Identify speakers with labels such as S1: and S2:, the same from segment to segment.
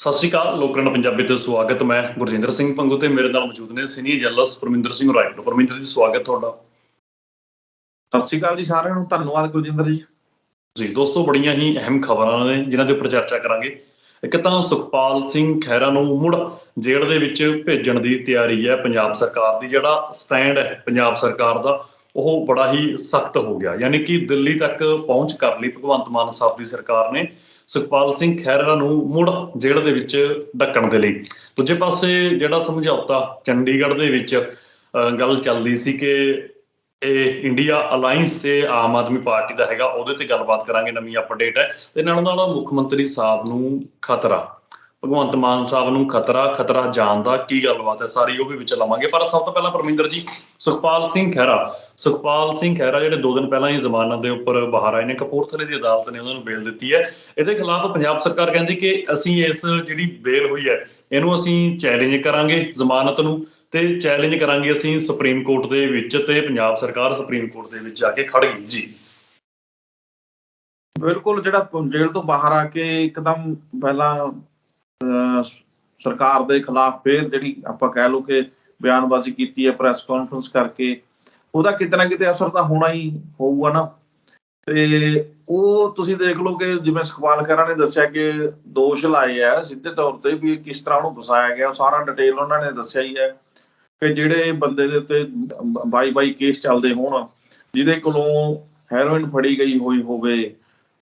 S1: ਸਤਿ ਸ਼੍ਰੀ ਅਕਾਲ ਲੋਕਰਨ ਪੰਜਾਬੀ ਤੇ ਸਵਾਗਤ। ਮੈਂ ਗੁਰਜਿੰਦਰ ਸਿੰਘ ਪੰਗੂ ਤੇ ਮੇਰੇ ਨਾਲ ਮੌਜੂਦ ਨੇ ਸੀਨੀਅਰ ਜਰਨਲਿਸਟ ਪਰਮਿੰਦਰ ਸਿੰਘ ਰਾਏਪੁਰ ਪਰਮਿੰਦਰ ਜੀ ਸਵਾਗਤ ਤੁਹਾਡਾ।
S2: ਸਤਿ ਸ਼੍ਰੀ ਅਕਾਲ ਜੀ ਸਾਰਿਆਂ ਨੂੰ ਧੰਨਵਾਦ ਗੁਰਜਿੰਦਰ ਜੀ।
S1: ਜੀ ਦੋਸਤੋ ਬੜੀਆਂ ਹੀ ਅਹਿਮ ਖਬਰਾਂ ਨੇ ਜਿਨ੍ਹਾਂ ਦੇ ਉੱਪਰ ਚਰਚਾ ਕਰਾਂਗੇ। ਇੱਕ ਤਾਂ ਸੁਖਪਾਲ ਸਿੰਘ ਖਹਿਰਾ ਨੂੰ ਮੁੜ ਜੇਲ੍ਹ ਦੇ ਵਿੱਚ ਭੇਜਣ ਦੀ ਤਿਆਰੀ ਹੈ। ਪੰਜਾਬ ਸਰਕਾਰ ਦੀ ਜਿਹੜਾ ਸਟੈਂਡ ਹੈ ਪੰਜਾਬ ਸਰਕਾਰ ਦਾ ਉਹ ਬੜਾ ਹੀ ਸਖਤ ਹੋ ਗਿਆ। ਯਾਨੀ ਕਿ ਦਿੱਲੀ ਤੱਕ ਪਹੁੰਚ ਕਰ ਲਈ ਭਗਵੰਤ ਮਾਨ ਸਾਹਿਬ ਦੀ ਸਰਕਾਰ ਨੇ। ਸੁਖਪਾਲ ਸਿੰਘ ਖਹਿਰਾ ਨੂੰ ਮੁੜ ਜੇਲ੍ਹ ਦੇ ਵਿੱਚ ਡੱਕਣ ਦੇ ਲਈ। ਦੂਜੇ ਪਾਸੇ ਜਿਹੜਾ ਸਮਝੌਤਾ ਚੰਡੀਗੜ੍ਹ ਦੇ ਵਿੱਚ ਗੱਲ ਚੱਲਦੀ ਸੀ ਕਿ ਇਹ ਇੰਡੀਆ ਅਲਾਈਅੰਸ ਤੇ ਆਮ ਆਦਮੀ ਪਾਰਟੀ ਦਾ ਹੈਗਾ, ਉਹਦੇ ਤੇ ਗੱਲਬਾਤ ਕਰਾਂਗੇ, ਨਵੀਂ ਅਪਡੇਟ ਹੈ। ਤੇ ਨਾਲ ਨਾਲ ਮੁੱਖ ਮੰਤਰੀ ਸਾਹਿਬ ਨੂੰ ਖਤਰਾ। ਭਗਵੰਤ ਮਾਨ ਸਾਹਿਬ ਨੂੰ ਖਤਰਾ ਖਤਰਾ ਜਾਣ ਦਾ ਕੀ ਗੱਲਬਾਤ ਹੈ? ਸਾਰੀ ਉਹ ਵੀ ਵਿੱਚ ਲਵਾਂਗੇ। ਪਰ ਸਭ ਤੋਂ ਪਹਿਲਾਂ ਪਰਮਿੰਦਰ ਜੀ, ਸੁਖਪਾਲ ਸਿੰਘ ਖਹਿਰਾ। ਸੁਖਪਾਲ ਸਿੰਘ ਖਹਿਰਾ ਜਿਹੜੇ ਦੋ ਦਿਨ ਪਹਿਲਾਂ ਹੀ ਜ਼ਮਾਨਤ ਦੇ ਉੱਪਰ ਬਾਹਰ ਆਏ ਨੇ, ਕਪੂਰਥਲੇ ਦੀ ਅਦਾਲਤ ਨੇ ਉਹਨਾਂ ਨੂੰ ਬੇਲ ਦਿੱਤੀ ਹੈ। ਇਹਦੇ ਖਿਲਾਫ ਪੰਜਾਬ ਸਰਕਾਰ ਕਹਿੰਦੀ ਕਿ ਅਸੀਂ ਇਸ ਜਿਹੜੀ ਬੇਲ ਹੋਈ ਹੈ, ਇਹਨੂੰ ਅਸੀਂ ਚੈਲੰਜ ਕਰਾਂਗੇ ਜ਼ਮਾਨਤ ਨੂੰ ਤੇ ਚੈਲੰਜ ਕਰਾਂਗੇ ਅਸੀਂ ਸੁਪਰੀਮ ਕੋਰਟ ਦੇ ਵਿੱਚ ਤੇ ਪੰਜਾਬ ਸਰਕਾਰ ਸੁਪਰੀਮ ਕੋਰਟ ਦੇ ਵਿੱਚ ਜਾ ਕੇ ਖੜ ਗਈ। ਜੀ।
S2: ਬਿਲਕੁਲ, ਜਿਹੜਾ ਜੇਲ੍ਹ ਤੋਂ ਬਾਹਰ ਆ ਕੇ ਇੱਕਦਮ ਪਹਿਲਾਂ ਸਰਕਾਰ ਦੇ ਖਿਲਾਫ ਫੇਰ ਜਿਹੜੀ ਆਪਾਂ ਕਹਿ ਲਓ ਕਿ ਬਿਆਨਬਾਜ਼ੀ ਕੀਤੀ ਹੈ ਪ੍ਰੈਸ ਕਾਨਫਰੰਸ ਕਰਕੇ, ਉਹਦਾ ਕਿਤੇ ਨਾ ਕਿਤੇ ਅਸਰ ਤਾਂ ਹੋਣਾ ਹੀ ਹੋਊਗਾ ਨਾ। ਤੇ ਉਹ ਤੁਸੀਂ ਦੇਖ ਲਓ ਕਿ ਜਿਵੇਂ ਸੁਖਪਾਲ ਖਹਿਰਾ ਨੇ ਦੱਸਿਆ ਕਿ ਦੋਸ਼ ਲਾਏ ਆ ਸਿੱਧੇ ਤੌਰ ਤੇ ਵੀ ਕਿਸ ਤਰ੍ਹਾਂ ਉਹਨੂੰ ਫਸਾਇਆ ਗਿਆ ਉਹ ਸਾਰਾ ਡਿਟੇਲ ਉਹਨਾਂ ਨੇ ਦੱਸਿਆ ਹੀ ਹੈ ਕਿ ਜਿਹੜੇ ਬੰਦੇ ਦੇ ਉੱਤੇ ਬਾਈ ਬਾਈ ਕੇਸ ਚੱਲਦੇ ਹੋਣ, ਜਿਹਦੇ ਕੋਲੋਂ ਹੈਰੋਇਨ ਫੜੀ ਗਈ ਹੋਈ ਹੋਵੇ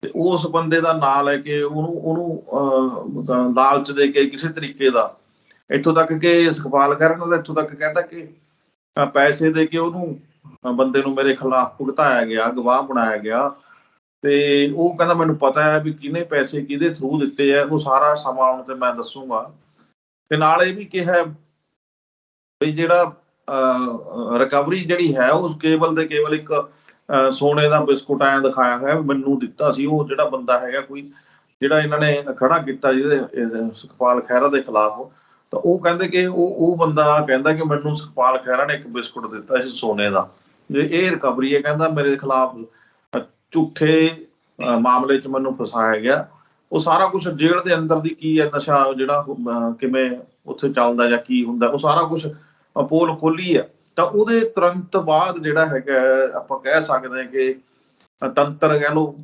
S2: ਤੇ ਉਸ ਬੰਦੇ ਦਾ ਨਾਂ ਲੈ ਕੇ ਉਹਨੂੰ ਉਹਨੂੰ ਲਾਲਚ ਦੇ ਕੇ ਕਿਸੇ ਤਰੀਕੇ ਦਾ ਇੱਥੋਂ ਤੱਕ ਕਿ ਸੁਖਪਾਲ ਕਰਨ ਦਾ ਇੱਥੋਂ ਤੱਕ ਕਹਿੰਦਾ ਕਿ ਪੈਸੇ ਦੇ ਕੇ ਉਹਨੂੰ ਬੰਦੇ ਨੂੰ ਮੇਰੇ ਖਿਲਾਫ ਭੁਗਤਾਇਆ ਗਿਆ, ਗਵਾਹ ਬਣਾਇਆ ਗਿਆ ਤੇ ਉਹ ਕਹਿੰਦਾ ਮੈਨੂੰ ਪਤਾ ਹੈ ਵੀ ਕਿਹਨੇ ਪੈਸੇ ਕਿਹਦੇ ਥਰੂ ਦਿੱਤੇ ਆ ਉਹ ਸਾਰਾ ਸਮਾਂ ਹੁਣ ਤੇ ਮੈਂ ਦੱਸੂਗਾ। ਤੇ ਨਾਲ ਇਹ ਵੀ ਕਿਹਾ ਵੀ ਜਿਹੜਾ ਰਿਕਵਰੀ ਜਿਹੜੀ ਹੈ, ਉਹ ਕੇਵਲ ਤੇ ਕੇਵਲ ਇੱਕ ਸੋਨੇ ਦਾ ਬਿਸਕੁਟ ਐਂ ਦਿਖਾਇਆ ਹੋਇਆ ਮੈਨੂੰ ਦਿੱਤਾ ਸੀ, ਉਹ ਜਿਹੜਾ ਬੰਦਾ ਹੈਗਾ ਕੋਈ, ਜਿਹੜਾ ਇਹਨਾਂ ਨੇ ਖੜਾ ਕੀਤਾ ਜਿਹਦੇ ਸੁਖਪਾਲ ਖਹਿਰਾ ਦੇ ਖਿਲਾਫ, ਤਾਂ ਉਹ ਕਹਿੰਦੇ ਕਿ ਉਹ ਉਹ ਬੰਦਾ ਕਹਿੰਦਾ ਕਿ ਮੈਨੂੰ ਸੁਖਪਾਲ ਖਹਿਰਾ ਨੇ ਇੱਕ ਬਿਸਕੁਟ ਦਿੱਤਾ ਸੀ ਸੋਨੇ ਦਾ। ਇਹ ਰਿਕਵਰੀ ਹੈ, ਕਹਿੰਦਾ ਮੇਰੇ ਖਿਲਾਫ ਝੂਠੇ ਮਾਮਲੇ 'ਚ ਮੈਨੂੰ ਫਸਾਇਆ ਗਿਆ। ਉਹ ਸਾਰਾ ਕੁਝ ਜੇਲ੍ਹ ਦੇ ਅੰਦਰ ਦੀ ਕੀ ਹੈ, ਨਸ਼ਾ ਜਿਹੜਾ ਕਿਵੇਂ ਉੱਥੇ ਚੱਲਦਾ ਜਾਂ ਕੀ ਹੁੰਦਾ, ਉਹ ਸਾਰਾ ਕੁਝ ਪੋਲ ਖੋਲੀ ਹੈ। ਤਾਂ ਉਹਦੇ ਤੁਰੰਤ ਬਾਅਦ ਜਿਹੜਾ ਹੈਗਾ ਆਪਾਂ ਕਹਿ ਸਕਦੇ ਹਾਂ ਕਿ ਤੰਤਰ ਕਹਿ ਲਓ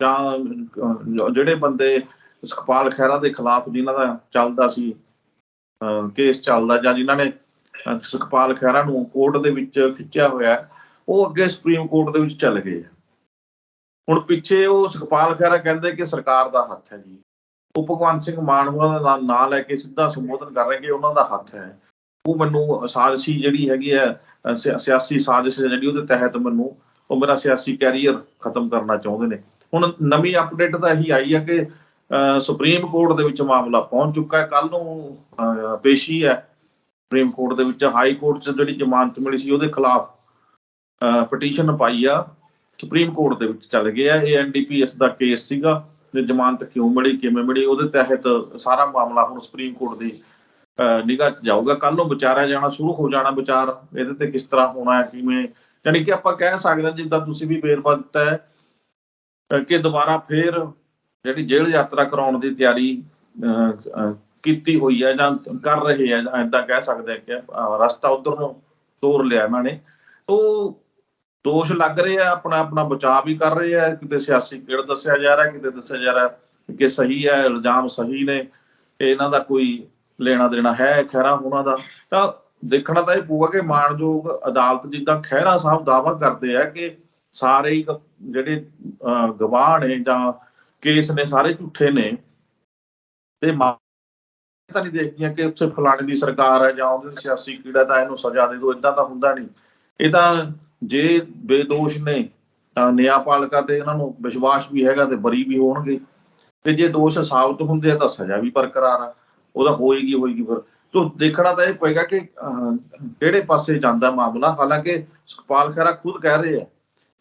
S2: ਜਾਂ ਜਿਹੜੇ ਬੰਦੇ ਸੁਖਪਾਲ ਖਹਿਰਾ ਦੇ ਖਿਲਾਫ ਜਿਨ੍ਹਾਂ ਦਾ ਚੱਲਦਾ ਸੀ ਕੇਸ ਚੱਲਦਾ ਜਾਂ ਜਿਨ੍ਹਾਂ ਨੇ ਸੁਖਪਾਲ ਖਹਿਰਾ ਨੂੰ ਕੋਰਟ ਦੇ ਵਿੱਚ ਖਿੱਚਿਆ ਹੋਇਆ ਉਹ ਅੱਗੇ ਸੁਪਰੀਮ ਕੋਰਟ ਦੇ ਵਿੱਚ ਚੱਲ ਗਏ ਹੁਣ ਪਿੱਛੇ ਉਹ ਸੁਖਪਾਲ ਖਹਿਰਾ ਕਹਿੰਦੇ ਕਿ ਸਰਕਾਰ ਦਾ ਹੱਥ ਹੈ ਜੀ। ਉਹ ਭਗਵੰਤ ਸਿੰਘ ਮਾਨ ਉਹਨਾਂ ਦਾ ਨਾਂ ਲੈ ਕੇ ਸਿੱਧਾ ਸੰਬੋਧਨ ਕਰ ਰਹੇ ਕਿ ਉਹਨਾਂ ਦਾ ਹੱਥ ਹੈ। ਉਹ ਮੈਨੂੰ ਸਾਜ਼ਿਸ਼ੀ ਜਿਹੜੀ ਹੈਗੀ ਹੈ ਸਿਆਸੀ ਸਾਜ਼ਿਸ਼ ਜਿਹੜੀ ਉਹਦੇ ਤਹਿਤ ਮੈਨੂੰ, ਉਹ ਮੇਰਾ ਸਿਆਸੀ ਕੈਰੀਅਰ ਖਤਮ ਕਰਨਾ ਚਾਹੁੰਦੇ ਨੇ। ਹੁਣ ਨਵੀਂ ਅਪਡੇਟ ਤਾਂ ਇਹੀ ਆਈ ਹੈ ਕਿ ਸੁਪਰੀਮ ਕੋਰਟ ਦੇ ਵਿੱਚ ਮਾਮਲਾ ਪਹੁੰਚ ਚੁੱਕਾ ਹੈ। ਕੱਲ ਨੂੰ ਪੇਸ਼ੀ ਹੈ। ਸੁਪਰੀਮ ਕੋਰਟ ਦੇ ਵਿੱਚ ਹਾਈ ਕੋਰਟ 'ਚ ਜਿਹੜੀ ਜ਼ਮਾਨਤ ਮਿਲੀ ਸੀ, ਉਹਦੇ ਖਿਲਾਫ ਪਟੀਸ਼ਨ ਪਾਈ ਆ। ਸੁਪਰੀਮ ਕੋਰਟ ਦੇ ਵਿੱਚ ਚੱਲ ਗਿਆ। ਇਹ ਐਨਡੀਪੀਐਸ ਦਾ ਕੇਸ ਸੀਗਾ। ਤੇ ਜ਼ਮਾਨਤ ਕਿਉਂ ਮਿਲੀ, ਕਿਵੇਂ ਮਿਲੀ, ਉਹਦੇ ਤਹਿਤ ਸਾਰਾ ਮਾਮਲਾ ਹੁਣ ਸੁਪਰੀਮ ਕੋਰਟ ਦੀ ਨਿਗਾਹ ਜਾਊਗਾ। ਕੱਲ ਨੂੰ ਵਿਚਾਰਿਆ ਜਾਣਾ, ਸ਼ੁਰੂ ਹੋ ਜਾਣਾ ਵਿਚਾਰ। ਇਹਦੇ ਤੇ ਕਿਸ ਤਰ੍ਹਾਂ ਹੋਣਾ ਹੈ, ਕਿਵੇਂ? ਯਾਨੀ ਕਿ ਆਪਾਂ ਕਹਿ ਸਕਦੇ ਹਾਂ, ਜਿੱਦਾਂ ਤੁਸੀਂ ਵੀ ਵੇਰਵਾ ਦਿੱਤਾ ਹੈ ਕਿ ਦੁਬਾਰਾ ਫੇਰ ਜਿਹੜੀ ਜੇਲ੍ਹ ਯਾਤਰਾ ਕਰਾਉਣ ਦੀ ਤਿਆਰੀ ਕੀਤੀ ਹੋਈ ਹੈ ਜਾਂ ਕਰ ਰਹੇ ਆ ਐਦਾਂ ਕਹਿ ਸਕਦੇ ਹਾਂ ਕਿ ਰਸਤਾ ਉਧਰ ਨੂੰ ਤੋਰ ਲਿਆ ਇਹਨਾਂ ਨੇ। ਤੋਂ ਦੋਸ਼ ਲੱਗ ਰਹੇ ਆ ਆਪਣਾ ਆਪਣਾ ਬਚਾਅ ਵੀ ਕਰ ਰਹੇ ਆ ਕਿਤੇ ਸਿਆਸੀ ਕਿੜ ਦੱਸਿਆ ਜਾ ਰਿਹਾ, ਕਿਤੇ ਦੱਸਿਆ ਜਾ ਰਿਹਾ ਕਿ ਸਹੀ ਹੈ, ਇਲਜ਼ਾਮ ਸਹੀ ਨੇ ਕਿ ਇਹਨਾਂ ਦਾ ਕੋਈ ਲੈਣਾ ਦੇਣਾ ਹੈ ਖੈਰਾ ਉਹਨਾਂ ਦਾ। ਤਾਂ ਦੇਖਣਾ ਤਾਂ ਇਹ ਪਊਗਾ ਕਿ ਮਾਨਯੋਗ ਅਦਾਲਤ ਜਿੱਦਾਂ ਖਹਿਰਾ ਸਾਹਿਬ ਦਾਵਾ ਕਰਦੇ ਆ ਕਿ ਸਾਰੇ ਹੀ ਜਿਹੜੇ ਗਵਾਹ ਨੇ ਜਾਂ ਕੇਸ ਨੇ, ਸਾਰੇ ਝੂਠੇ ਨੇ, ਤੇ ਤਾਂ ਨਹੀਂ ਦੇਖਦੀਆਂ ਕਿ ਉੱਥੇ ਫਲਾਣੇ ਦੀ ਸਰਕਾਰ ਹੈ ਜਾਂ ਉਹਦੇ ਸਿਆਸੀ ਕੀੜਾ ਤਾਂ ਇਹਨੂੰ ਸਜ਼ਾ ਦੇ ਦਿਓ ਇਦਾਂ ਤਾਂ ਹੁੰਦਾ ਨਹੀਂ। ਇਹ ਤਾਂ ਜੇ ਬੇਦੋਸ਼ ਨੇ, ਤਾਂ ਨਿਆਂਪਾਲਕਾ ਤੇ ਇਹਨਾਂ ਨੂੰ ਵਿਸ਼ਵਾਸ ਵੀ ਹੈਗਾ ਤੇ ਬਰੀ ਵੀ ਹੋਣਗੇ। ਤੇ ਜੇ ਦੋਸ਼ ਸਾਬਤ ਹੁੰਦੇ ਆ ਤਾਂ ਸਜ਼ਾ ਵੀ ਬਰਕਰਾਰ ਆ। ਉਹਦਾ ਹੋਏਗੀ ਹੋਏਗੀ, ਫਿਰ। ਤੋ ਦੇਖਣਾ ਤਾਂ ਇਹ ਪਏਗਾ ਕਿ ਕਿਹੜੇ ਪਾਸੇ ਜਾਂਦਾ ਮਾਮਲਾ। ਹਾਲਾਂਕਿ ਸੁਖਪਾਲ ਖਹਿਰਾ ਖੁਦ ਕਹਿ ਰਹੇ ਆ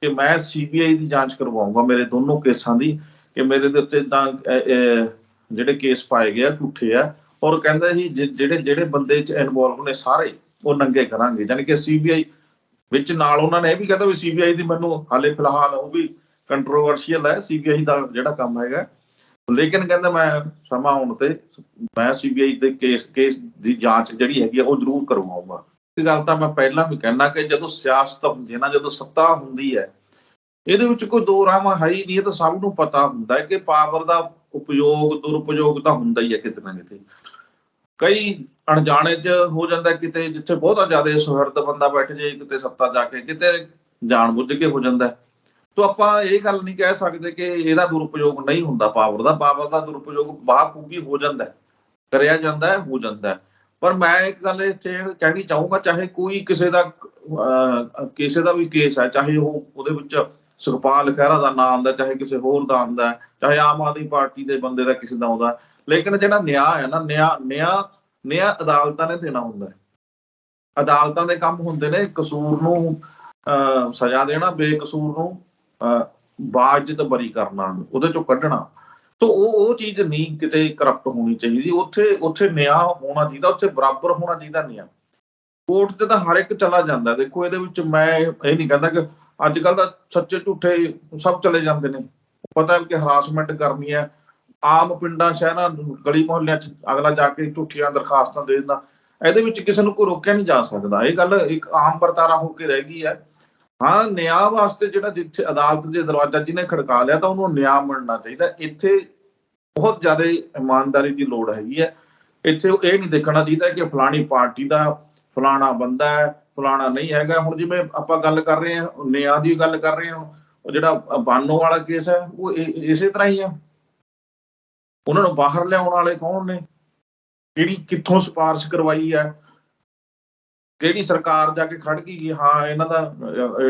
S2: ਕਿ ਮੈਂ ਸੀਬੀਆਈ ਦੀ ਜਾਂਚ ਕਰਵਾਉਂਗਾ ਮੇਰੇ ਦੋਨੋਂ ਕੇਸਾਂ ਦੀ, ਕਿ ਮੇਰੇ ਦੇ ਉੱਤੇ ਤਾਂ ਜਿਹੜੇ ਕੇਸ ਪਾਏ ਗਏ ਆ, ਝੂਠੇ ਆ। ਔਰ ਕਹਿੰਦਾ ਸੀ ਜਿਹੜੇ ਜਿਹੜੇ ਬੰਦੇ ਚ ਇਨਵੋਲਵ ਨੇ ਸਾਰੇ, ਉਹ ਨੰਗੇ ਕਰਾਂਗੇ। ਯਾਨੀ ਕਿ ਸੀਬੀਆਈ ਵਿੱਚ ਨਾਲ ਉਹਨਾਂ ਨੇ ਇਹ ਵੀ ਕਹਿੰਦਾ ਵੀ ਸੀਬੀਆਈ ਦੀ ਮੈਨੂੰ ਹਾਲੇ ਫਿਲਹਾਲ ਉਹ ਵੀ ਕੰਟਰੋਵਰਸ਼ੀਅਲ ਹੈ। ਸੀਬੀਆਈ ਦਾ ਜਿਹੜਾ ਕੰਮ ਹੈਗਾ ਲੇਕਿਨ ਕਹਿੰਦਾ ਮੈਂ ਸਮਾਂ ਆਉਣ ਤੇ, ਮੈਂ ਸੀਬੀਆਈ ਦੇ ਕੇਸ ਕੇਸ ਦੀ ਜਾਂਚ ਜਿਹੜੀ ਹੈਗੀ ਆ, ਉਹ ਜ਼ਰੂਰ ਕਰਵਾਉਂਗਾ ਇਹ ਗੱਲ ਤਾਂ ਮੈਂ ਪਹਿਲਾਂ ਵੀ ਕਹਿਣਾ ਕਿ ਜਦੋਂ ਸਿਆਸਤ ਹੁੰਦੀ ਹੈ ਨਾ, ਜਦੋਂ ਸੱਤਾ ਹੁੰਦੀ ਹੈ, ਇਹਦੇ ਵਿੱਚ ਕੋਈ ਦੋ ਰਾਮਾ ਹੈ ਹੀ ਨਹੀਂ, ਇਹ ਤਾਂ ਸਭ ਨੂੰ ਪਤਾ ਹੁੰਦਾ ਹੈ ਕਿ ਪਾਵਰ ਦਾ ਉਪਯੋਗ, ਦੁਰਉਪਯੋਗ ਤਾਂ ਹੁੰਦਾ ਹੀ ਹੈ ਕਿਤੇ ਨਾ ਕਿਤੇ। ਕਈ ਅਣਜਾਣੇ 'ਚ ਹੋ ਜਾਂਦਾ ਕਿਤੇ, ਜਿੱਥੇ ਬਹੁਤਾ ਜ਼ਿਆਦਾ ਸੁਹਿਰਦ ਬੰਦਾ ਬੈਠ ਜਾਏ, ਕਿਤੇ ਸੱਤਾ ਜਾ ਕੇ, ਕਿਤੇ ਜਾਣ ਬੁੱਝ ਕੇ ਹੋ ਜਾਂਦਾ ਹੈ। ਆਪਾਂ ਇਹ ਗੱਲ ਨਹੀਂ ਕਹਿ ਸਕਦੇ ਕਿ ਇਹਦਾ ਦੁਰਉਪਯੋਗ ਨਹੀਂ ਹੁੰਦਾ ਪਾਵਰ ਦਾ ਪਾਵਰ ਦਾ ਦੁਰਉਪਯੋਗ ਬਾਖੂਬੀ ਹੋ ਜਾਂਦਾ ਹੈ, ਕਰਿਆ ਜਾਂਦਾ ਹੈ ਹੋ ਜਾਂਦਾ ਹੈ। ਪਰ ਮੈਂ ਇੱਕ ਗੱਲ ਇਹ ਕਹਿਣੀ ਚਾਹੂੰਗਾ ਚਾਹੇ ਕੋਈ ਕਿਸੇ ਦਾ ਕਿਸੇ ਦਾ ਵੀ ਕੇਸ ਹੈ ਚਾਹੇ ਉਹ ਉਹਦੇ ਵਿੱਚ ਸੁਖਪਾਲ ਖਹਿਰਾ ਦਾ ਨਾਮ ਆਉਂਦਾ ਚਾਹੇ ਕਿਸੇ ਹੋਰ ਦਾ ਆਉਂਦਾ ਚਾਹੇ ਆਮ ਆਦਮੀ ਪਾਰਟੀ ਦੇ ਬੰਦੇ ਦਾ ਕਿਸੇ ਦਾ ਆਉਂਦਾ ਲੇਕਿਨ ਜਿਹੜਾ ਨਿਆਂ ਹੈ ਨਾ ਨਿਆਂ ਨਿਆਂ ਨਿਆਂ ਅਦਾਲਤਾਂ ਨੇ ਦੇਣਾ ਹੁੰਦਾ ਹੈ ਅਦਾਲਤਾਂ ਦੇ ਕੰਮ ਹੁੰਦੇ ਨੇ ਕਸੂਰ ਨੂੰ ਅਹ, ਸਜ਼ਾ ਦੇਣਾ ਬੇਕਸੂਰ ਨੂੰ ਬਾਜ਼ਤ ਬਰੀ ਕਰਨਾ ਉਹਦੇ ਚੋਂ ਕੱਢਣਾ। ਤੋ ਉਹ ਉਹ ਚੀਜ਼ ਨਹੀਂ ਕਿਤੇ ਕਰਪਟ ਹੋਣੀ ਚਾਹੀਦੀ। ਉੱਥੇ ਉੱਥੇ ਨਿਆਂ ਹੋਣਾ ਚਾਹੀਦਾ, ਉੱਥੇ ਬਰਾਬਰ ਹੋਣਾ ਚਾਹੀਦਾ ਨਿਆਂ। ਕੋਰਟ ਤੇ ਤਾਂ ਹਰ ਇੱਕ ਚਲਾ ਜਾਂਦਾ। ਦੇਖੋ, ਇਹਦੇ ਵਿੱਚ ਮੈਂ ਇਹ ਨਹੀਂ ਕਹਿੰਦਾ ਕਿ ਅੱਜ ਕੱਲ ਤਾਂ ਸੱਚੇ ਝੂਠੇ ਸਭ ਚਲੇ ਜਾਂਦੇ ਨੇ। ਪਤਾ ਹੈ ਕਿ ਹਰਾਸਮੈਂਟ ਕਰਨੀ ਹੈ। ਆਮ ਪਿੰਡਾਂ, ਸ਼ਹਿਰਾਂ, ਗਲੀ ਮੁਹੱਲਿਆਂ 'ਚ ਅਗਲਾ ਜਾ ਕੇ ਝੂਠੀਆਂ ਦਰਖਾਸਤਾਂ ਦੇ ਦਿੰਦਾ। ਇਹਦੇ ਵਿੱਚ ਕਿਸੇ ਨੂੰ ਕੋਈ ਰੋਕਿਆ ਨਹੀਂ ਜਾ ਸਕਦਾ। ਇਹ ਗੱਲ ਇੱਕ ਆਮ ਵਰਤਾਰਾ ਹੋ ਕੇ ਰਹਿ ਗਈ ਹੈ। ਹਾਂ, ਨਿਆਂ ਵਾਸਤੇ ਜਿਹੜਾ ਜਿੱਥੇ ਅਦਾਲਤ ਦੇ ਦਰਵਾਜ਼ਾ ਜਿਹਨੇ ਖੜਕਾ ਲਿਆ ਤਾਂ ਉਹਨੂੰ ਨਿਆਂ ਮਿਲਣਾ ਚਾਹੀਦਾ। ਇੱਥੇ ਬਹੁਤ ਜ਼ਿਆਦਾ ਇਮਾਨਦਾਰੀ ਦੀ ਲੋੜ ਹੈਗੀ ਹੈ। ਇੱਥੇ ਉਹ ਇਹ ਨਹੀਂ ਦੇਖਣਾ ਚਾਹੀਦਾ ਕਿ ਫਲਾਣੀ ਪਾਰਟੀ ਦਾ ਫਲਾਣਾ ਬੰਦਾ ਹੈ, ਫਲਾਣਾ ਨਹੀਂ ਹੈਗਾ। ਹੁਣ ਜਿਵੇਂ ਆਪਾਂ ਗੱਲ ਕਰ ਰਹੇ ਹਾਂ ਨਿਆਂ ਦੀ ਗੱਲ ਕਰ ਰਹੇ ਹਾਂ, ਉਹ ਜਿਹੜਾ ਬਾਨੋ ਵਾਲਾ ਕੇਸ ਹੈ, ਉਹ ਇਹ- ਇਸੇ ਤਰ੍ਹਾਂ ਹੀ ਆ। ਉਹਨਾਂ ਨੂੰ ਬਾਹਰ ਲਿਆਉਣ ਵਾਲੇ ਕੌਣ ਨੇ? ਕਿਹੜੀ, ਕਿੱਥੋਂ ਸਿਫਾਰਿਸ਼ ਕਰਵਾਈ ਹੈ? ਕਿਹੜੀ ਸਰਕਾਰ ਜਾ ਕੇ ਖੜ ਗਈ ਹਾਂ, ਇਹਨਾਂ ਦਾ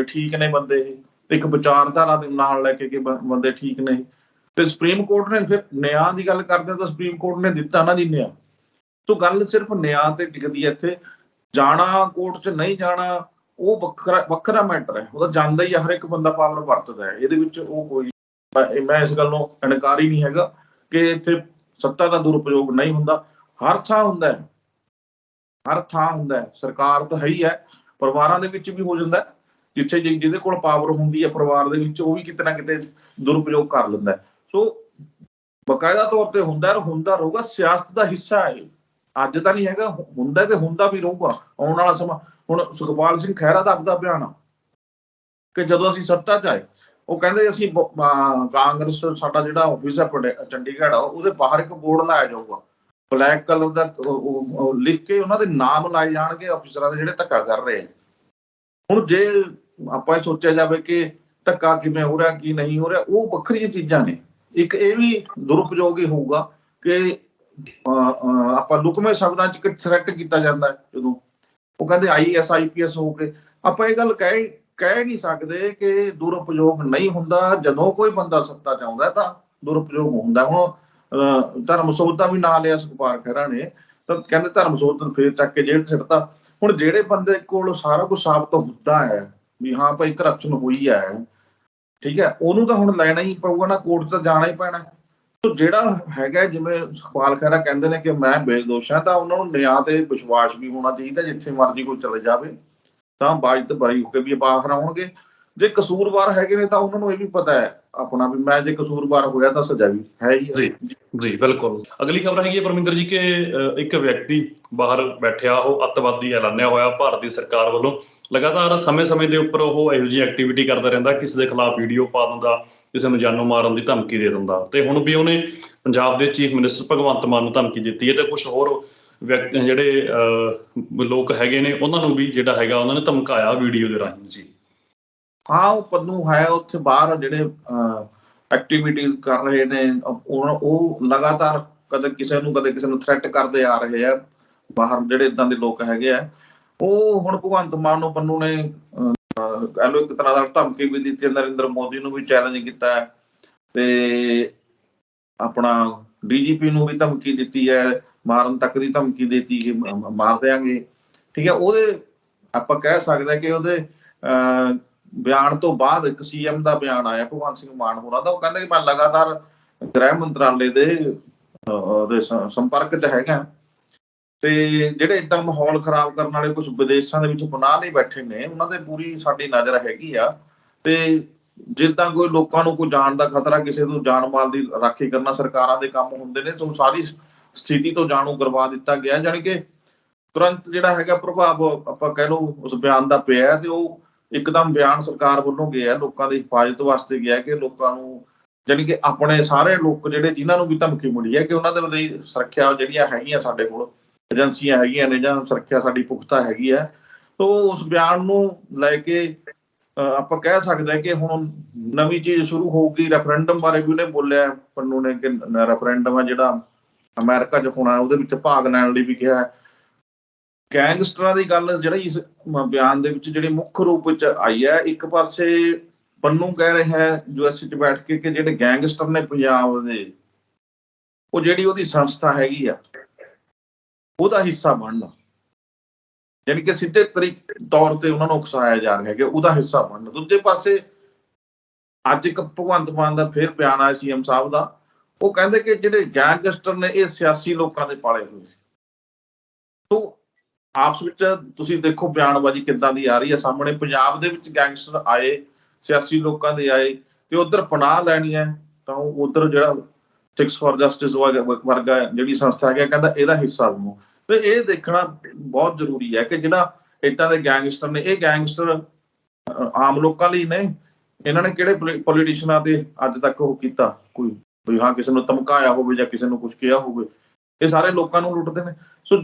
S2: ਠੀਕ ਨੇ ਬੰਦੇ ਇੱਕ ਵਿਚਾਰਧਾਰਾ ਦੇ ਨਾਲ ਲੈ ਕੇ ਕਿ ਬੰਦੇ ਠੀਕ ਨੇ। ਤੇ ਸੁਪਰੀਮ ਕੋਰਟ ਨੇ ਫਿਰ ਨਿਆਂ ਦੀ ਗੱਲ ਕਰਦੇ ਤਾਂ ਸੁਪਰੀਮ ਕੋਰਟ ਨੇ ਦਿੱਤਾ ਨਾ ਜੀ ਨਿਆਂ। ਤੋ ਗੱਲ ਸਿਰਫ ਨਿਆਂ ਤੇ ਟਿਕਦੀ ਹੈ ਇੱਥੇ। ਜਾਣਾ ਕੋਰਟ 'ਚ ਨਹੀਂ ਜਾਣਾ, ਉਹ ਵੱਖਰਾ ਵੱਖਰਾ ਮੈਟਰ ਹੈ। ਉਹਦਾ ਜਾਂਦਾ ਹੀ ਹਰ ਇੱਕ ਬੰਦਾ ਪਾਵਰ ਵਰਤਦਾ ਹੈ। ਇਹਦੇ ਵਿੱਚ ਉਹ ਕੋਈ ਮੈਂ- ਮੈਂ ਇਸ ਗੱਲ ਨੂੰ ਇਨਕਾਰ ਹੀ ਨਹੀਂ ਹੈਗਾ ਕਿ ਇੱਥੇ ਸੱਤਾ ਦਾ ਦੁਰਉਪਯੋਗ ਨਹੀਂ ਹੁੰਦਾ। ਹਰ ਥਾਂ ਹੁੰਦਾ ਹੈ। ਹਰ ਥਾਂ ਹੁੰਦਾ ਹੈ, ਸਰਕਾਰ ਤਾਂ ਹੈ ਹੀ ਹੈ, ਪਰਿਵਾਰਾਂ ਦੇ ਵਿੱਚ ਵੀ ਹੋ ਜਾਂਦਾ ਜਿੱਥੇ ਜਿ- ਜਿਹਦੇ ਕੋਲ ਪਾਵਰ ਹੁੰਦੀ ਹੈ ਪਰਿਵਾਰ ਦੇ ਵਿੱਚ, ਉਹ ਵੀ ਕਿਤੇ ਨਾ ਕਿਤੇ ਦੁਰਪਯੋਗ ਕਰ ਲੈਂਦਾ ਸੋ ਬਕਾਇਦਾ ਤੌਰ ਤੇ ਹੁੰਦਾ ਹੈ ਹੁੰਦਾ ਰਹੂਗਾ, ਸਿਆਸਤ ਦਾ ਹਿੱਸਾ ਹੈ ਅੱਜ ਤਾਂ ਨਹੀਂ ਹੈਗਾ ਹੁੰਦਾ ਤੇ ਹੁੰਦਾ ਵੀ ਰਹੂਗਾ, ਆਉਣ ਵਾਲਾ ਸਮਾਂ। ਹੁਣ ਸੁਖਪਾਲ ਸਿੰਘ ਖਹਿਰਾ ਦਾ ਆਪਦਾ ਬਿਆਨ ਆ, ਕਿ ਜਦੋਂ ਅਸੀਂ ਸੱਤਾ 'ਚ ਆਏ, ਉਹ ਕਹਿੰਦੇ ਅਸੀਂ ਬ- ਕਾਂਗਰਸ ਸਾਡਾ ਜਿਹੜਾ ਆਫਿਸ ਹੈ ਪਟੇ- ਚੰਡੀਗੜ੍ਹ ਉਹਦੇ ਬਾਹਰ ਇੱਕ ਬੋਰਡ ਲਾਇਆ ਜਾਊਗਾ। ਬਲੈਕ ਕਲਰ ਦਾ ਲਿਖ ਕੇ ਉਹਨਾਂ ਦੇ ਨਾਮ ਲਾਏ ਜਾਣਗੇ ਅਫਸਰਾਂ ਦੇ ਜਿਹੜੇ ਧੱਕਾ ਕਰ ਰਹੇ ਹੁਣ ਜੇ ਆਪਾਂ ਇਹ ਸੋਚਿਆ ਜਾਵੇ ਕਿ ਧੱਕਾ ਕਿਵੇਂ ਹੋ ਰਿਹਾ, ਕੀ ਨਹੀਂ ਹੋ ਰਿਹਾ, ਉਹ ਵੱਖਰੀਆਂ ਚੀਜ਼ਾਂ ਨੇ। ਇੱਕ ਇਹ ਵੀ ਦੁਰਉਪਯੋਗ ਹੀ ਹੋਊਗਾ ਕਿ ਆਪਾਂ ਲੁਕਵੇਂ ਸ਼ਬਦਾਂ 'ਚ ਇੱਕ ਥ੍ਰੈਟ ਕੀਤਾ ਜਾਂਦਾ ਜਦੋਂ। ਉਹ ਕਹਿੰਦੇ ਆਈਐਸ ਆਈਪੀਐਸ ਹੋ ਕੇ। ਆਪਾਂ ਇਹ ਗੱਲ ਕਹਿ ਕਹਿ ਨਹੀਂ ਸਕਦੇ ਕਿ ਦੁਰਉਪਯੋਗ ਨਹੀਂ ਹੁੰਦਾ। ਜਦੋਂ ਕੋਈ ਬੰਦਾ ਸੱਤਾ ਚ ਆਉਂਦਾ ਤਾਂ ਦੁਰਉਪਯੋਗ ਹੁੰਦਾ। ਹੁਣ ਧਰਮ ਸੋਧ ਦਾ ਵੀ ਨਾਂ ਲਿਆ ਸੁਖਪਾਲ ਖਹਿਰਾ ਨੇ, ਤਾਂ ਕਹਿੰਦੇ ਧਰਮ ਸੋਧ ਨੂੰ ਫੇਰ ਚੱਕ ਕੇ ਜੇਲ੍ਹ 'ਚ ਹੁਣ ਜਿਹੜੇ ਬੰਦੇ ਕੋਲ ਸਾਰਾ ਕੁਝ ਸਾਬਤ ਹੁੰਦਾ ਹੈ, ਵੀ ਹਾਂ ਭਾਈ ਕਰਪਸ਼ਨ ਹੋਈ ਹੈ, ਠੀਕ ਹੈ, ਉਹਨੂੰ ਤਾਂ ਹੁਣ ਲੈਣਾ ਹੀ ਪਊਗਾ ਨਾ ਕੋਰਟ ਤਾਂ ਜਾਣਾ ਹੀ ਪੈਣਾ। ਤੋ ਜਿਹੜਾ ਹੈਗਾ ਜਿਵੇਂ ਸੁਖਪਾਲ ਖਹਿਰਾ ਕਹਿੰਦੇ ਨੇ ਕਿ ਮੈਂ ਬੇਦੋਸ਼ ਹਾਂ, ਤਾਂ ਉਹਨਾਂ ਨੂੰ ਨਿਆਂ ਤੇ ਵਿਸ਼ਵਾਸ ਵੀ ਹੋਣਾ ਚਾਹੀਦਾ, ਜਿੱਥੇ ਮਰਜ਼ੀ ਕੋਈ ਚਲੇ ਜਾਵੇ। ਤਾਂ ਬਾਜ਼ਤ ਬਰੀ ਹੋ ਕੇ ਵੀ ਬਾਹਰ ਆਉਣਗੇ ਜੇ ਕਸੂਰਵਾਰ ਹੈਗੇ ਨੇ ਤਾਂ ਉਹਨਾਂ ਨੂੰ ਇਹ ਵੀ ਪਤਾ ਹੈ ਆਪਣਾ ਵੀ ਮੈਂ ਜੇ ਕਸੂਰਵਾਰ ਹੋਇਆ ਤਾਂ ਸਜ਼ਾ ਵੀ ਹੈ ਹੀ
S1: ਜੀ। ਜੀ ਬਿਲਕੁਲ। ਅਗਲੀ ਖਬਰ ਹੈਗੀ ਹੈ ਪਰਮਿੰਦਰ ਜੀ ਕਿ ਇੱਕ ਵਿਅਕਤੀ ਬਾਹਰ ਬੈਠਿਆ ਉਹ ਅੱਤਵਾਦੀ ਐਲਾਨਿਆ ਹੋਇਆ ਭਾਰਤ ਦੀ ਸਰਕਾਰ ਵੱਲੋਂ। ਲਗਾਤਾਰ ਸਮੇਂ-ਸਮੇਂ ਦੇ ਉੱਪਰ ਉਹ ਇਹੋ ਜਿਹੀ ਐਕਟੀਵਿਟੀ ਕਰਦਾ ਰਹਿੰਦਾ ਕਿਸੇ ਦੇ ਖਿਲਾਫ ਵੀਡੀਓ ਪਾ ਦਿੰਦਾ ਕਿਸੇ ਨੂੰ ਜਾਨੋਂ ਮਾਰਨ ਦੀ ਧਮਕੀ ਦੇ ਦਿੰਦਾ। ਤੇ ਹੁਣ ਵੀ ਉਹਨੇ ਪੰਜਾਬ ਦੇ ਚੀਫ ਮਿਨਿਸਟਰ ਭਗਵੰਤ ਮਾਨ ਨੂੰ ਧਮਕੀ ਦਿੱਤੀ ਹੈ ਤੇ ਕੁਝ ਹੋਰ ਵਿਅਕਤੀ ਜਿਹੜੇ ਅ, ਲੋਕ ਹੈਗੇ ਨੇ ਉਹਨਾਂ ਨੂੰ ਵੀ ਜਿਹੜਾ ਹੈਗਾ ਉਹਨਾਂ ਨੇ ਧਮਕਾਇਆ ਵੀਡੀਓ ਦੇ ਰਾਹੀਂ ਜੀ।
S2: ਹਾਂ ਉਹ ਪੰਨੂ ਹੈ ਉੱਥੇ ਬਾਹਰ ਜਿਹੜੇ ਐਕਟੀਵਿਟੀਜ਼ ਕਰ ਰਹੇ ਨੇ ਉਹ ਲਗਾਤਾਰ ਕਦੇ ਕਿਸੇ ਨੂੰ ਕਦੇ ਕਿਸੇ ਨੂੰ ਥ੍ਰੈਟ ਕਰਦੇ ਆ ਰਹੇ ਆ। ਬਾਹਰ ਜਿਹੜੇ ਇਦਾਂ ਦੇ ਲੋਕ ਹੈਗੇ ਆ ਉਹ ਹੁਣ ਭਗਵੰਤ ਮਾਨ ਨੂੰ ਪੰਨੂ ਨੇ ਅਹ, ਇੱਕ ਤਰ੍ਹਾਂ ਦਾ ਧਮਕੀ ਵੀ ਦਿੱਤੀ ਨਰਿੰਦਰ ਮੋਦੀ ਨੂੰ ਵੀ ਚੈਲੰਜ ਕੀਤਾ ਹੈ। ਤੇ ਆਪਣਾ ਡੀਜੀਪੀ ਨੂੰ ਵੀ ਧਮਕੀ ਦਿੱਤੀ ਹੈ ਮਾਰਨ ਤੱਕ ਦੀ ਧਮਕੀ ਦਿੱਤੀ ਕਿ ਮਾਰ ਦੇਾਂਗੇ ਠੀਕ ਹੈ ਉਹਦੇ ਆਪਾਂ ਕਹਿ ਸਕਦੇ ਕਿ ਉਹਦੇ ਅਹ ਬਿਆਨ ਤੋਂ ਬਾਅਦ ਇੱਕ ਸੀਐਮ ਦਾ ਬਿਆਨ ਆਇਆ ਭਗਵੰਤ ਸਿੰਘ ਮਾਨ ਹੋਰਾਂ ਦਾ ਉਹ ਕਹਿੰਦੇ ਕਿ ਮੈਂ ਲਗਾਤਾਰ ਗ੍ਰਹਿ ਮੰਤਰਾਲੇ ਦੇ ਅਹ, ਸੰਪਰਕ 'ਚ ਹੈਗਾ। ਤੇ ਜਿਹੜੇ ਇਦਾਂ ਮਾਹੌਲ ਖਰਾਬ ਕਰਨ ਵਾਲੇ ਕੁਝ ਵਿਦੇਸ਼ਾਂ ਦੇ ਵਿੱਚ ਪਨਾਹ ਨਹੀਂ ਬੈਠੇ ਨੇ ਉਹਨਾਂ ਦੇ ਪੂਰੀ ਸਾਡੀ ਨਜ਼ਰ ਹੈਗੀ ਆ। ਤੇ ਜਿੱਦਾਂ ਕੋਈ ਲੋਕਾਂ ਨੂੰ ਕੋਈ ਜਾਨ ਦਾ ਖਤਰਾ ਕਿਸੇ ਨੂੰ ਜਾਨ ਮਾਲ ਦੀ ਰਾਖੀ ਕਰਨਾ ਸਰਕਾਰਾਂ ਦੇ ਕੰਮ ਹੁੰਦੇ ਨੇ ਤੋਂ ਸਾਰੀ ਸਥਿਤੀ ਤੋਂ ਜਾਣੂ ਕਰਵਾ ਦਿੱਤਾ ਗਿਆ। ਜਾਣੀ ਕਿ ਤੁਰੰਤ ਜਿਹੜਾ ਹੈਗਾ ਪ੍ਰਭਾਵ ਆਪਾਂ ਕਹਿ ਲਓ ਉਸ ਬਿਆਨ ਦਾ ਪਿਆ ਤੇ ਉਹ ਇੱਕਦਮ ਬਿਆਨ ਸਰਕਾਰ ਵੱਲੋਂ ਗਿਆ ਲੋਕਾਂ ਦੀ ਹਿਫਾਜ਼ਤ ਵਾਸਤੇ ਗਿਆ ਕਿ ਲੋਕਾਂ ਨੂੰ ਜਾਣੀ ਕਿ ਆਪਣੇ ਸਾਰੇ ਲੋਕ ਜਿਹੜੇ ਜਿਨ੍ਹਾਂ ਨੂੰ ਵੀ ਧਮਕੀ ਮਿਲੀ ਹੈ ਕਿ ਉਹਨਾਂ ਦੇ ਲਈ ਸੁਰੱਖਿਆ ਜਿਹੜੀਆਂ ਹੈਗੀਆਂ ਸਾਡੇ ਕੋਲ ਏਜੰਸੀਆਂ ਹੈਗੀਆਂ ਨੇ ਜਾਂ ਸੁਰੱਖਿਆ ਸਾਡੀ ਪੁਖਤਾ ਹੈਗੀ ਹੈ ਤੋਂ ਉਸ ਬਿਆਨ ਨੂੰ ਲੈ ਕੇ ਅ, ਆਪਾਂ ਕਹਿ ਸਕਦੇ ਹਾਂ ਕਿ ਹੁਣ ਨਵੀਂ ਚੀਜ਼ ਸ਼ੁਰੂ ਹੋਊਗੀ ਰੈਫਰੈਂਡਮ ਬਾਰੇ ਵੀ ਉਹਨੇ ਬੋਲਿਆ ਪੰਨੂ ਨੇ ਕਿ ਰੈਫਰੈਂਡਮ ਆ ਜਿਹੜਾ ਅਮਰੀਕਾ 'ਚ ਹੋਣਾ ਉਹਦੇ ਵਿੱਚ ਭਾਗ ਲੈਣ ਲਈ ਵੀ ਕਿਹਾ ਗੈਂਗਸਟਰਾਂ ਦੀ ਗੱਲ ਜਿਹੜੀ ਇਸ ਬਿਆਨ ਦੇ ਵਿੱਚ ਜਿਹੜੀ ਮੁੱਖ ਰੂਪ ਵਿੱਚ ਆਈ ਹੈ, ਇੱਕ ਪਾਸੇ ਪੰਨੂ ਕਹਿ ਰਿਹਾ ਹੈ ਯੂਐਸਏ 'ਚ ਬੈਠ ਕੇ ਕਿ ਜਿਹੜੇ ਗੈਂਗਸਟਰ ਨੇ ਪੰਜਾਬ ਦੇ, ਉਹ ਜਿਹੜੀ ਉਹਦੀ ਸੰਸਥਾ ਹੈਗੀ ਆ, ਉਹਦਾ ਹਿੱਸਾ ਬਣਨਾ। ਯਾਨੀ ਕਿ ਸਿੱਧੇ ਤਰੀਕ, ਤੌਰ ਤੇ ਉਹਨਾਂ ਨੂੰ ਉਕਸਾਇਆ ਜਾ ਰਿਹਾ ਹੈ ਕਿ ਉਹਦਾ ਹਿੱਸਾ ਬਣਨਾ। ਦੂਜੇ ਪਾਸੇ ਅੱਜ ਇੱਕ ਭਗਵੰਤ ਮਾਨ ਦਾ ਫਿਰ ਬਿਆਨ ਆਇਆ ਸੀਐਮ ਸਾਹਿਬ ਦਾ, ਉਹ ਕਹਿੰਦੇ ਕਿ ਜਿਹੜੇ ਗੈਂਗਸਟਰ ਨੇ, ਇਹ ਸਿਆਸੀ ਲੋਕਾਂ ਦੇ ਪਾਲੇ ਹੋਏ ਸੀ ਤੋਂ ਆਪਸ ਵਿੱਚ ਤੁਸੀਂ ਦੇਖੋ ਬਿਆਨਬਾਜ਼ੀ ਕਿੱਦਾਂ ਦੀ ਆ ਰਹੀ ਹੈ ਸਾਹਮਣੇ। ਪੰਜਾਬ ਦੇ ਵਿੱਚ ਗੈਂਗਸਟਰ ਆਏ, ਸਿਆਸੀ ਲੋਕਾਂ ਦੇ ਆਏ ਤੇ ਉਧਰ ਪਨਾਹ ਲੈਣੀ ਹੈ ਤਾਂ ਉਧਰ ਜਿਹੜਾ ਸਿਕਸ ਫॉर ਜਸਟਿਸ ਵਰਗਾ ਜਿਹੜੀ ਸੰਸਥਾ ਹੈਗਾ ਕਹਿੰਦਾ ਇਹਦਾ ਹਿੱਸਾ ਬਣੋ। ਤੇ ਇਹ ਦੇਖਣਾ ਬਹੁਤ ਜ਼ਰੂਰੀ ਹੈ ਕਿ ਜਿਹੜਾ ਇਦਾਂ ਦੇ ਗੈਂਗਸਟਰ ਨੇ, ਇਹ ਗੈਂਗਸਟਰ ਆਮ ਲੋਕਾਂ ਲਈ ਨੇ। ਇਹਨਾਂ ਨੇ ਕਿਹੜੇ ਪੋਲੀਟੀਸ਼ੀਅਨਾਂ ਤੇ ਅੱਜ ਤੱਕ ਉਹ ਕੀਤਾ? ਕੋਈ ਕੋਈ ਹਾਂ, ਕਿਸੇ ਨੂੰ ਧਮਕਾਇਆ ਹੋਵੇ ਜਾਂ ਕਿਸੇ ਨੂੰ ਕੁਝ ਕਿਹਾ ਹੋਵੇ। ਇਹ ਸਾਰੇ ਲੋਕਾਂ ਨੂੰ ਲੁੱਟਦੇ ਨੇ। ਸੋ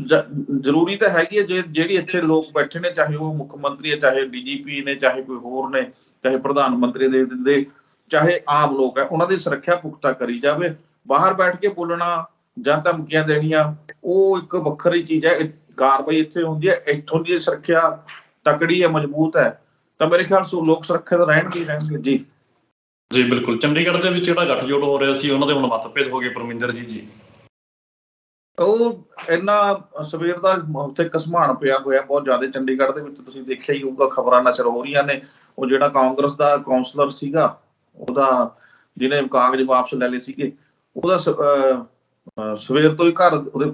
S2: ਜ਼ਰੂਰੀ ਤਾਂ ਹੈਗੀ ਹੈ ਜੇ, ਜਿਹੜੀ ਇੱਥੇ ਲੋਕ ਬੈਠੇ ਨੇ, ਚਾਹੇ ਉਹ ਮੁੱਖ ਮੰਤਰੀ ਹੈ, ਚਾਹੇ ਡੀਜੀਪੀ ਨੇ, ਚਾਹੇ ਕੋਈ ਹੋਰ ਨੇ, ਚਾਹੇ ਪ੍ਰਧਾਨ ਮੰਤਰੀ ਦੇ ਦੇ, ਚਾਹੇ ਆਮ ਲੋਕ ਹੈ, ਉਹਨਾਂ ਦੀ ਸੁਰੱਖਿਆ ਪੁਖਤਾ ਕਰੀ ਜਾਵੇ। ਬਾਹਰ ਬੈਠ ਕੇ ਬੋਲਣਾ, ਜਾਂ ਧਮਕੀਆਂ ਦੇਣੀਆਂ, ਉਹ ਇੱਕ ਵੱਖਰੀ ਚੀਜ਼ ਹੈ। ਕਾਰਵਾਈ ਇੱਥੇ ਹੁੰਦੀ ਹੈ, ਇੱਥੋਂ ਦੀ ਸੁਰੱਖਿਆ ਤਕੜੀ ਹੈ, ਮਜ਼ਬੂਤ ਹੈ। ਤਾਂ ਮੇਰੇ ਖਿਆਲ ਸੋ ਲੋਕ ਸੁਰੱਖਿਅਤ ਰਹਿਣਗੇ ਰਹਿਣਗੇ। ਜੀ।
S1: ਜੀ, ਬਿਲਕੁਲ। ਚੰਡੀਗੜ੍ਹ ਦੇ ਵਿੱਚ ਜਿਹੜਾ ਗੱਠਜੋੜ ਹੋ ਰਿਹਾ ਸੀ, ਉਹਨਾਂ ਦੇ ਹੁਣ ਮਤਭੇਦ ਹੋ ਗਏ, ਪਰਮਿੰਦਰ ਜੀ ਜੀ।
S2: ਉਹ ਇੰਨਾ ਸਵੇਰ ਦਾ ਉੱਥੇ ਕਸਮਾਨ ਪਿਆ ਹੋਇਆ, ਬਹੁਤ ਜ਼ਿਆਦਾ ਚੰਡੀਗੜ੍ਹ ਦੇ ਵਿੱਚ ਤੁਸੀਂ ਦੇਖਿਆ ਹੀ ਹੋਊਗਾ, ਖਬਰਾਂ ਨਸ਼ਰ ਹੋ ਰਹੀਆਂ ਨੇ। ਉਹ ਜਿਹੜਾ ਕਾਂਗਰਸ ਦਾ ਕਾਉਂਸਲਰ ਸੀਗਾ, ਉਹਦਾ ਜਿਹਨੇ ਕਾਗਜ਼ ਵਾਪਸ ਲੈ ਲਏ ਸੀਗੇ, ਉਹਦਾ ਸਵੇਰ ਤੋਂ ਹੀ ਘਰ ਉਹਦੇ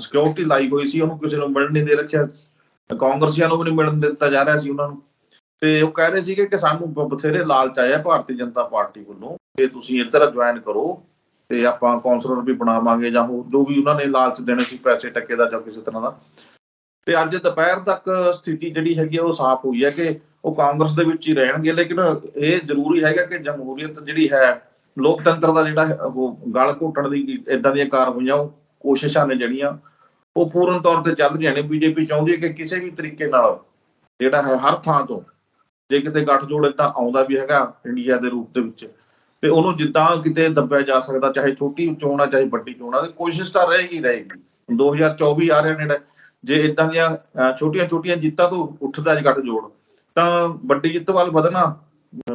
S2: ਸਿਕਿਉਰਿਟੀ ਲਾਈ ਹੋਈ ਸੀ, ਉਹਨੂੰ ਕਿਸੇ ਨੂੰ ਮਿਲਣ ਨਹੀਂ ਦੇ ਰੱਖਿਆ। ਕਾਂਗਰਸੀਆਂ ਨੂੰ ਵੀ ਨਹੀਂ ਮਿਲਣ ਦਿੱਤਾ ਜਾ ਰਿਹਾ ਸੀ ਉਹਨਾਂ ਨੂੰ। ਤੇ ਉਹ ਕਹਿ ਰਹੇ ਸੀਗੇ ਕਿ ਸਾਨੂੰ ਬਥੇਰੇ ਲਾਲਚ ਆਇਆ, ਭਾਰਤੀ ਜਨਤਾ ਪਾਰਟੀ ਵੱਲੋਂ। ਕਿ ਤੁਸੀਂ ਇੱਧਰ ਜੁਆਇਨ ਕਰੋ ਤੇ ਆਪਾਂ ਕਾਉਂਸਲਰ ਵੀ ਬਣਾਵਾਂਗੇ ਜਾਂ ਹੋਰ ਜੋ ਵੀ ਉਹਨਾਂ ਨੇ ਲਾਲਚ ਦੇਣੇ ਸੀ ਪੈਸੇ ਟੱਕੇ ਦਾ ਜਾਂ ਕਿਸੇ ਤਰ੍ਹਾਂ ਦਾ। ਤੇ ਅੱਜ ਦੁਪਹਿਰ ਤੱਕ ਸਥਿਤੀ ਜਿਹੜੀ ਹੈਗੀ ਉਹ ਸਾਫ਼ ਹੋਈ ਹੈ ਕਿ ਉਹ ਕਾਂਗਰਸ ਦੇ ਵਿੱਚ ਹੀ ਰਹਿਣਗੇ, ਲੇਕਿਨ ਇਹ ਜ਼ਰੂਰੀ ਹੈਗਾ ਕਿ ਜਮਹੂਰੀਅਤ ਜਿਹੜੀ ਹੈ, ਲੋਕਤੰਤਰ ਦਾ ਜਿਹੜਾ ਉਹ ਗਲ ਘੋਟਣ ਦੀ ਇਦਾਂ ਦੀਆਂ ਕਾਰਵਾਈਆਂ, ਉਹ ਕੋਸ਼ਿਸ਼ਾਂ ਨੇ ਜਿਹੜੀਆਂ, ਉਹ ਪੂਰਨ ਤੌਰ ਤੇ ਚੱਲ ਰਹੀਆਂ ਨੇ। ਬੀਜੇਪੀ ਚਾਹੁੰਦੀ ਹੈ ਕਿ ਕਿਸੇ ਵੀ ਤਰੀਕੇ ਨਾਲ ਜਿਹੜਾ ਹੈ, ਹਰ ਥਾਂ ਤੋਂ ਜੇ ਕਿਤੇ ਗੱਠਜੋੜ ਏਦਾਂ ਆਉਂਦਾ ਵੀ ਹੈਗਾ ਇੰਡੀਆ ਦੇ ਰੂਪ ਦੇ ਵਿੱਚ ਤੇ ਉਹਨੂੰ ਜਿੱਦਾਂ ਕਿਤੇ ਦੱਬਿਆ ਜਾ ਸਕਦਾ ਚਾਹੇ ਛੋਟੀ ਚੋਣ ਚਾਹੇ ਵੱਡੀ ਚੋਣ ਤੇ ਕੋਸ਼ਿਸ਼ ਤਾਂ ਰਹੇਗੀ ਰਹੇਗੀ। 2024 ਆ ਰਿਹਾ ਨੇੜੇ। ਜੇ ਇਦਾਂ ਦੀਆਂ ਛੋਟੀਆਂ ਛੋਟੀਆਂ ਜਿੱਤਾਂ ਤੋਂ ਉੱਠਦਾ ਜੇ ਗੱਠਜੋੜ ਤਾਂ ਵੱਡੀ ਜਿੱਤ ਵੱਲ ਵਧਣਾ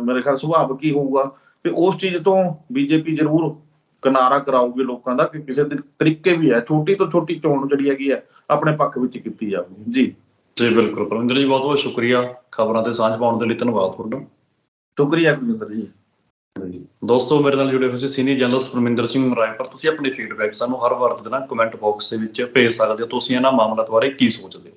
S2: ਮੇਰੇ ਖਿਆਲ ਸੁਭਾਵਿਕ ਹੀ ਹੋਊਗਾ? ਤੇ ਉਸ ਚੀਜ਼ ਤੋਂ ਬੀਜੇਪੀ ਜ਼ਰੂਰ ਕਿਨਾਰਾ ਕਰਾਊਗੀ ਲੋਕਾਂ ਦਾ ਕਿ ਕਿਸੇ ਦੇ ਤਰੀਕੇ ਵੀ ਹੈ। ਛੋਟੀ ਤੋਂ ਛੋਟੀ ਚੋਣ ਜਿਹੜੀ ਹੈਗੀ ਹੈ ਆਪਣੇ ਪੱਖ ਵਿੱਚ ਕੀਤੀ ਜਾਵੇ ਜੀ।
S1: ਜੀ ਬਿਲਕੁਲ। ਪਰਮਿੰਦਰ ਜੀ ਬਹੁਤ ਬਹੁਤ ਸ਼ੁਕਰੀਆ। ਖਬਰਾਂ ਤੇ ਸਾਂਝ ਪਾਉਣ ਦੇ ਲਈ ਧੰਨਵਾਦ ਤੁਹਾਡਾ।
S2: ਸ਼ੁਕਰੀਆ ਗੁਰਜਿੰਦਰ ਜੀ।
S1: ਦੋਸਤੋ, ਮੇਰੇ ਨਾਲ ਜੁੜੇ ਹੋਏ ਸੀ ਸੀਨੀਅਰ ਜਨਰਲ ਪਰਮਿੰਦਰ ਸਿੰਘ ਰਾਏਪੁਰ ਤੁਸੀਂ ਆਪਣੀ ਫੀਡਬੈਕ ਸਾਨੂੰ ਹਰ ਵਾਰ ਦੇ ਨਾਲ ਕਮੈਂਟ ਬਾਕਸ ਦੇ ਵਿੱਚ ਭੇਜ ਸਕਦੇ ਹੋ। ਤੁਸੀਂ ਇਹਨਾਂ ਮਾਮਲਿਆਂ ਬਾਰੇ ਕੀ ਸੋਚਦੇ ਹੋ?